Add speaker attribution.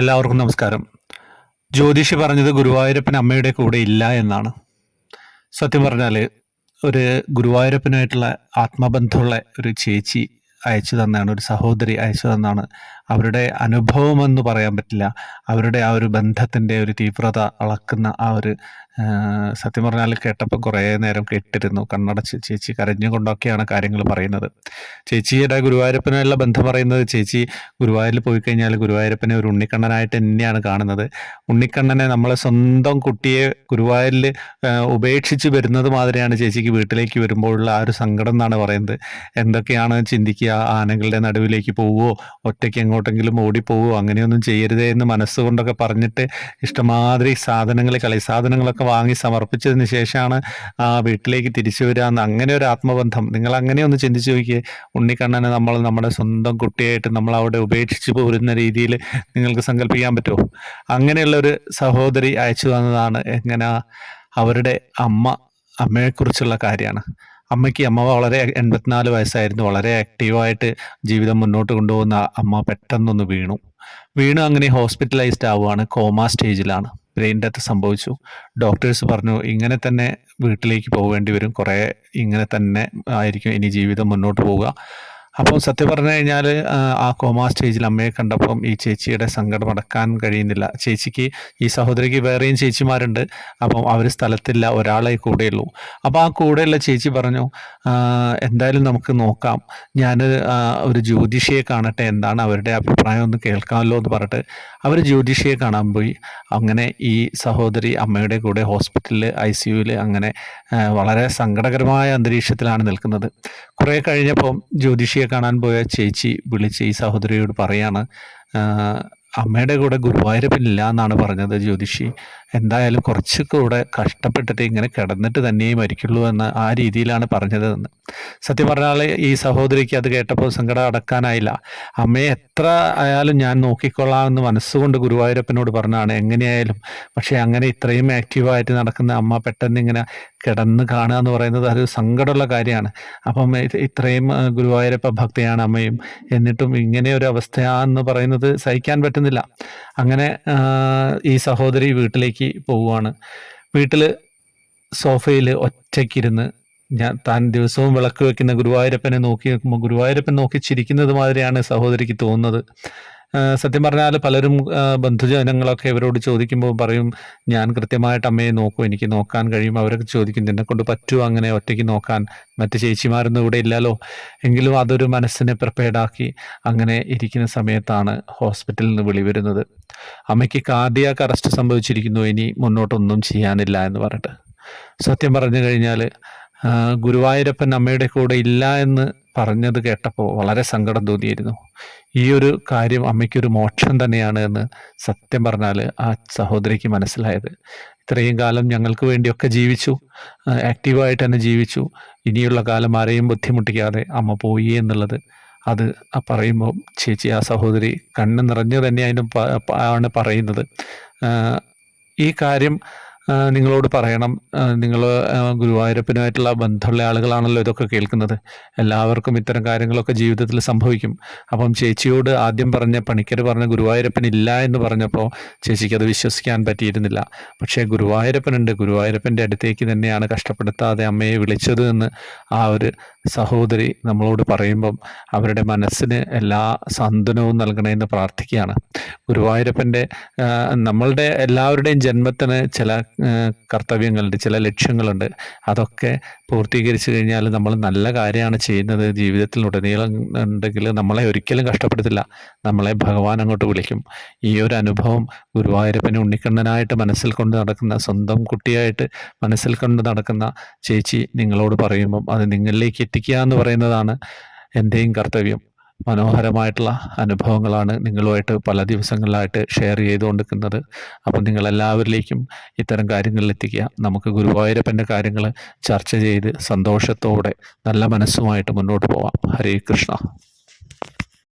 Speaker 1: എല്ലാവർക്കും നമസ്കാരം. ജ്യോതിഷി പറഞ്ഞത് ഗുരുവായൂരപ്പൻ അമ്മയുടെ കൂടെ ഇല്ല എന്നാണ്. സത്യം പറഞ്ഞാൽ ഒരു ഗുരുവായൂരപ്പനായിട്ടുള്ള ആത്മബന്ധമുള്ള ഒരു ചേച്ചി അയച്ചു തന്നാണ് ഒരു സഹോദരി അയച്ചു തന്നാണ് അവരുടെ അനുഭവമെന്ന് പറയാൻ പറ്റില്ല. അവരുടെ ആ ഒരു ബന്ധത്തിന്റെ ഒരു തീവ്രത അളക്കുന്ന ആ ഒരു സത്യം പറഞ്ഞാൽ കേട്ടപ്പോൾ കുറേ നേരം കേട്ടിരുന്നു. കണ്ണടച്ച് ചേച്ചി കരഞ്ഞുകൊണ്ടൊക്കെയാണ് കാര്യങ്ങൾ പറയുന്നത്. ചേച്ചിയുടെ ഗുരുവായൂരപ്പനുള്ള ബന്ധം പറയുന്നത്? ചേച്ചി ഗുരുവായൂരിൽ പോയി കഴിഞ്ഞാൽ ഗുരുവായൂരപ്പനെ ഒരു ഉണ്ണിക്കണ്ണനായിട്ട് തന്നെയാണ് കാണുന്നത്. ഉണ്ണിക്കണ്ണനെ നമ്മളെ സ്വന്തം കുട്ടിയെ ഗുരുവായൂരിൽ ഉപേക്ഷിച്ച് വരുന്നത് മാതിരിയാണ് ചേച്ചിക്ക് വീട്ടിലേക്ക് വരുമ്പോഴുള്ള ആ ഒരു സങ്കടം എന്നാണ് പറയുന്നത്. എന്തൊക്കെയാണ് ചിന്തിക്കുക? ആനകളുടെ നടുവിലേക്ക് പോവുമോ ഒറ്റയ്ക്ക് എങ്ങോട്ടെങ്കിലും ഓടിപ്പോവോ അങ്ങനെയൊന്നും ചെയ്യരുതേ എന്ന് മനസ്സുകൊണ്ടൊക്കെ പറഞ്ഞിട്ട് ഇഷ്ടമാതിരി സാധനങ്ങൾ കളി സാധനങ്ങളൊക്കെ വാങ്ങി സമർപ്പിച്ചതിന് ശേഷമാണ് ആ വീട്ടിലേക്ക് തിരിച്ചു വരിക എന്ന് അങ്ങനെ ഒരു ആത്മബന്ധം. നിങ്ങൾ അങ്ങനെ ഒന്ന് ചിന്തിച്ചു നോക്കിയേ. ഉണ്ണിക്കണ്ണനെ നമ്മൾ നമ്മുടെ സ്വന്തം കുട്ടിയായിട്ട് നമ്മൾ അവിടെ ഉപേക്ഷിച്ച് പോരുന്ന രീതിയിൽ നിങ്ങൾക്ക് സങ്കല്പിക്കാൻ പറ്റുമോ? അങ്ങനെയുള്ള ഒരു സഹോദരി അയച്ചു തന്നതാണ് എങ്ങനെ അവരുടെ അമ്മ അമ്മയെക്കുറിച്ചുള്ള കാര്യമാണ്. അമ്മയ്ക്ക് അമ്മ വളരെ എൺപത്തിനാല് വയസ്സായിരുന്നു. വളരെ ആക്റ്റീവായിട്ട് ജീവിതം മുന്നോട്ട് കൊണ്ടുപോകുന്ന അമ്മ പെട്ടെന്നൊന്ന് വീണു. വീണു അങ്ങനെ ഹോസ്പിറ്റലൈസ്ഡ് ആവുകയാണ്. കോമ സ്റ്റേജിലാണ് ബ്രെയിൻ ഡെത്ത് സംഭവിച്ചു. ഡോക്ടേഴ്സ് പറഞ്ഞു ഇങ്ങനെ തന്നെ വീട്ടിലേക്ക് പോകേണ്ടി വരും. കുറേ ഇങ്ങനെ തന്നെ ആയിരിക്കും ഇനി ജീവിതം മുന്നോട്ട് പോവുക. അപ്പോൾ സത്യം പറഞ്ഞു കഴിഞ്ഞാൽ ആ കോമാ സ്റ്റേജിൽ അമ്മയെ കണ്ടപ്പം ഈ ചേച്ചിയുടെ സങ്കടം അടക്കാൻ കഴിയുന്നില്ല. ചേച്ചിക്ക് ഈ സഹോദരിക്ക് വേറെയും ചേച്ചിമാരുണ്ട്. അപ്പം അവർ സ്ഥലത്തില്ല ഒരാളെ കൂടെയുള്ളൂ അപ്പോൾ ആ കൂടെയുള്ള ചേച്ചി പറഞ്ഞു എന്തായാലും നമുക്ക് നോക്കാം. ഞാൻ ഒരു ജ്യോതിഷിയെ കാണട്ടെ എന്താണ് അവരുടെ അഭിപ്രായം ഒന്ന് കേൾക്കാമല്ലോ എന്ന് പറഞ്ഞിട്ട് അവർ ജ്യോതിഷിയെ കാണാൻ പോയി. അങ്ങനെ ഈ സഹോദരി അമ്മയുടെ കൂടെ ഹോസ്പിറ്റലിൽ ഐ സി യുവിൽ അങ്ങനെ വളരെ സങ്കടകരമായ അന്തരീക്ഷത്തിലാണ് നിൽക്കുന്നത്. കുറേ കഴിഞ്ഞപ്പം ജ്യോതിഷിയെ കാണാൻ പോയ ചേച്ചി വിളിച്ച് ഈ സഹോദരിയോട് പറയാണ് അമ്മയുടെ കൂടെ ഗുരുവായൂരപ്പില്ല എന്നാണ് പറഞ്ഞത് ജ്യോതിഷി. എന്തായാലും കുറച്ച് കൂടെ കഷ്ടപ്പെട്ടിട്ട് ഇങ്ങനെ കിടന്നിട്ട് തന്നെയേ മരിക്കുള്ളൂ എന്ന് ആ രീതിയിലാണ് പറഞ്ഞതെന്ന്. സത്യം പറഞ്ഞാൽ ഈ സഹോദരിക്ക് അത് കേട്ടപ്പോൾ സങ്കടം അടക്കാനായില്ല. അമ്മയെ എത്ര ആയാലും ഞാൻ നോക്കിക്കൊള്ളാം എന്ന് മനസ്സുകൊണ്ട് ഗുരുവായൂരപ്പനോട് പറഞ്ഞാണ് എങ്ങനെയായാലും. പക്ഷേ അങ്ങനെ ഇത്രയും ആക്റ്റീവായിട്ട് നടക്കുന്ന അമ്മ പെട്ടെന്ന് ഇങ്ങനെ കിടന്ന് കാണുക എന്ന് പറയുന്നത് അതൊരു സങ്കടമുള്ള കാര്യമാണ്. അപ്പം ഇത്രയും ഗുരുവായൂരപ്പ ഭക്തയാണ് അമ്മയും. എന്നിട്ടും ഇങ്ങനെ ഒരു അവസ്ഥയാന്ന് പറയുന്നത് സഹിക്കാൻ പറ്റുന്നില്ല. അങ്ങനെ ഈ സഹോദരി വീട്ടിലേക്ക് പോവുകയാണ്. വീട്ടിൽ സോഫയിൽ ഒറ്റയ്ക്കിരുന്ന് ഞാൻ താൻ ദിവസവും വിളക്ക് വെക്കുന്ന ഗുരുവായൂരപ്പനെ നോക്കി നോക്കുമ്പോൾ ഗുരുവായൂരപ്പൻ നോക്കി ചിരിക്കുന്നത് മാതിരിയാണ് സഹോദരിക്ക് തോന്നുന്നത്. സത്യം പറഞ്ഞാൽ പലരും ബന്ധുജനങ്ങളൊക്കെ ഇവരോട് ചോദിക്കുമ്പോൾ പറയും ഞാൻ കൃത്യമായിട്ട് അമ്മയെ നോക്കും എനിക്ക് നോക്കാൻ കഴിയും. അവരൊക്കെ ചോദിക്കും നിന്നെ കൊണ്ട് പറ്റുമോ അങ്ങനെ ഒറ്റയ്ക്ക് നോക്കാൻ? മറ്റു ചേച്ചിമാരൊന്നും ഇവിടെ ഇല്ലല്ലോ. എങ്കിലും അതൊരു മനസ്സിനെ പ്രിപ്പയർഡാക്കി അങ്ങനെ ഇരിക്കുന്ന സമയത്താണ് ഹോസ്പിറ്റലിൽ നിന്ന് വിളി വരുന്നത്. അമ്മയ്ക്ക് കാർഡിയാക്ക് അറസ്റ്റ് സംഭവിച്ചിരിക്കുന്നു. ഇനി മുന്നോട്ടൊന്നും ചെയ്യാനില്ല എന്ന് പറഞ്ഞിട്ട്. സത്യം പറഞ്ഞു കഴിഞ്ഞാൽ ഗുരുവായൂരപ്പൻ അമ്മയുടെ കൂടെ ഇല്ല എന്ന് പറഞ്ഞത് കേട്ടപ്പോൾ വളരെ സങ്കടം തോന്നിയിരുന്നു. ഈ ഒരു കാര്യം അമ്മയ്ക്കൊരു മോക്ഷം തന്നെയാണ് എന്ന് സത്യം പറഞ്ഞാൽ ആ സഹോദരിക്ക് മനസ്സിലായത്. ഇത്രയും കാലം ഞങ്ങൾക്ക് വേണ്ടിയൊക്കെ ജീവിച്ചു ആക്റ്റീവായിട്ട് തന്നെ ജീവിച്ചു. ഇനിയുള്ള കാലം ആരെയും ബുദ്ധിമുട്ടിക്കാതെ അമ്മ പോയി എന്നുള്ളത് അത് പറയുമ്പോൾ ചേച്ചി ആ സഹോദരി കണ്ണ് നിറഞ്ഞു തന്നെ അതിന് ആണ് പറയുന്നത്. ഈ കാര്യം നിങ്ങളോട് പറയണം. നിങ്ങൾ ഗുരുവായൂരപ്പനുമായിട്ടുള്ള ബന്ധമുള്ള ആളുകളാണല്ലോ ഇതൊക്കെ കേൾക്കുന്നത്. എല്ലാവർക്കും ഇത്തരം കാര്യങ്ങളൊക്കെ ജീവിതത്തിൽ സംഭവിക്കും. അപ്പം ചേച്ചിയോട് ആദ്യം പറഞ്ഞ പണിക്കർ പറഞ്ഞ ഗുരുവായൂരപ്പൻ ഇല്ല എന്ന് പറഞ്ഞപ്പോൾ ചേച്ചിക്ക് അത് വിശ്വസിക്കാൻ പറ്റിയിരുന്നില്ല. പക്ഷേ ഗുരുവായൂരപ്പനുണ്ട്. ഗുരുവായൂരപ്പന്റെ അടുത്തേക്ക് തന്നെയാണ് കഷ്ടപ്പെടുത്താതെ അമ്മയെ വിളിച്ചത് എന്ന് ആ ഒരു സഹോദരി നമ്മളോട് പറയുമ്പം അവരുടെ മനസ്സിന് എല്ലാ സാന്ത്വനവും നൽകണമെന്ന് പ്രാർത്ഥിക്കുകയാണ്. ഗുരുവായൂരപ്പന്റെ നമ്മളുടെ എല്ലാവരുടെയും ജന്മത്തിന് ചില കർത്തവ്യങ്ങളുണ്ട് ചില ലക്ഷ്യങ്ങളുണ്ട്. അതൊക്കെ പൂർത്തീകരിച്ചു കഴിഞ്ഞാൽ നമ്മൾ നല്ല കാര്യമാണ് ചെയ്യുന്നത്. ജീവിതത്തിൽ ഉടനീളം ഉണ്ടെങ്കിൽ നമ്മളെ ഒരിക്കലും കഷ്ടപ്പെടുത്തില്ല. നമ്മളെ ഭഗവാൻ അങ്ങോട്ട് വിളിക്കും. ഈ ഒരു അനുഭവം ഗുരുവായൂരപ്പനെ ഉണ്ണിക്കണ്ണനായിട്ട് മനസ്സിൽ കൊണ്ട് നടക്കുന്ന സ്വന്തം കുട്ടിയായിട്ട് മനസ്സിൽ കൊണ്ട് നടക്കുന്ന ചേച്ചി നിങ്ങളോട് പറയുമ്പം അത് നിങ്ങളിലേക്ക് എത്തിക്കുക എന്ന് പറയുന്നതാണ് എന്റെയും കർത്തവ്യം. മനോഹരമായിട്ടുള്ള അനുഭവങ്ങളാണ് നിങ്ങളുമായിട്ട് പല ദിവസങ്ങളിലായിട്ട് ഷെയർ ചെയ്തുകൊണ്ടിരിക്കുന്നത്. അപ്പം നിങ്ങളെല്ലാവരിലേക്കും ഇത്തരം കാര്യങ്ങളിൽ എത്തിക്കുക. നമുക്ക് ഗുരുവായൂരപ്പന്റെ കാര്യങ്ങൾ ചർച്ച ചെയ്ത് സന്തോഷത്തോടെ നല്ല മനസ്സുമായിട്ട് മുന്നോട്ട് പോവാം. ഹരേ കൃഷ്ണ.